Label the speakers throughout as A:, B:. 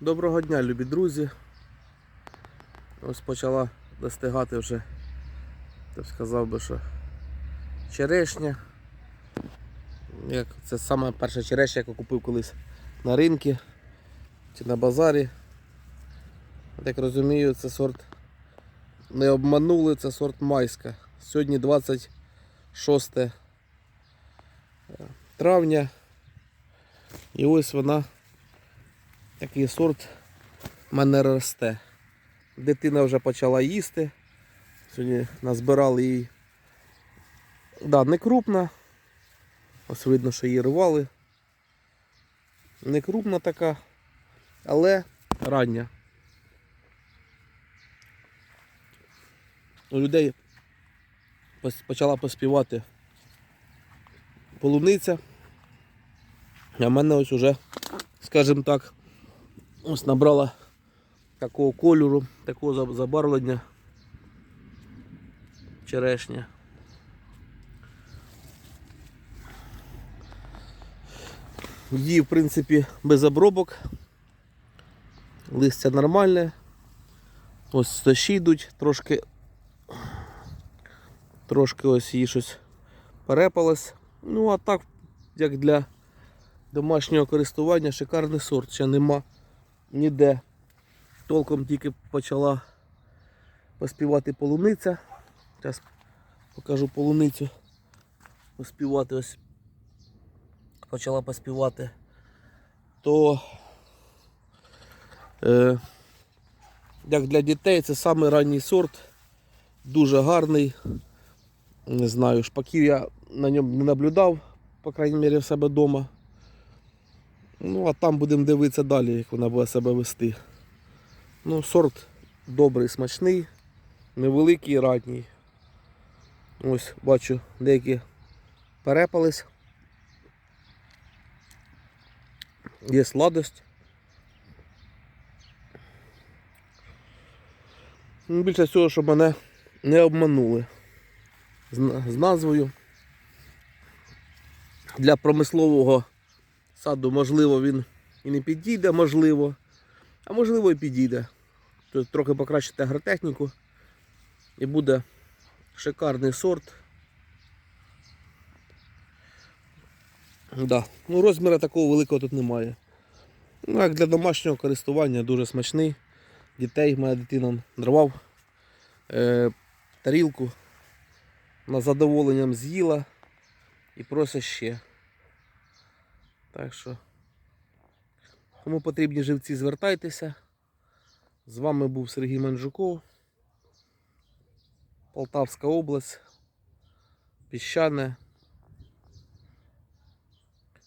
A: Доброго дня, любі друзі. Ось почала достигати вже, я б сказав би, що черешня. Як, це саме перша черешня, яку купив колись на ринку чи на базарі. Як розумію, це сорт не обманули, це сорт майська. Сьогодні 26 травня. І ось вона такий сорт мене росте. Дитина вже почала їсти. Сьогодні назбирали її. Да, не крупна. Ось видно, що її рвали. Не крупна така, але рання. У людей почала поспівати полуниця. А в мене ось уже, скажімо так, ось набрала такого кольору, такого забарвлення черешня. Її, в принципі, без обробок. Листя нормальне. Ось стощі йдуть, трошки, трошки ось її щось перепалось. Ну, а так, як для домашнього користування, шикарний сорт. Ще нема ніде. Толком тільки почала поспівати полуниця. Зараз покажу полуницю. Поспівати ось. Почала поспівати. То е, як для дітей це самий ранній сорт. Дуже гарний. Не знаю, шпаків я на ньому не наблюдав, по крайній мірі, в себе вдома. Ну, а там будемо дивитися далі, як вона буде себе вести. Ну, сорт добрий, смачний, невеликий і ранній. Ось бачу, деякі перепались. Є сладость. Ну, Більше всього, щоб мене не обманули з назвою. Для промислового саду, можливо, він і не підійде, можливо, а можливо і підійде. Тут трохи покращити агротехніку і буде шикарний сорт. Да. Ну, розміру такого великого тут немає. Ну, як для домашнього користування дуже смачний. Дітей моя дитина нарвав е, тарілку. З задоволенням з'їла і просить ще. Так що, кому потрібні живці, звертайтеся. З вами був Сергій Манжуков, Полтавська область, Піщане.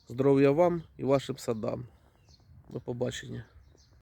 A: Здоров'я вам і вашим садам. До побачення.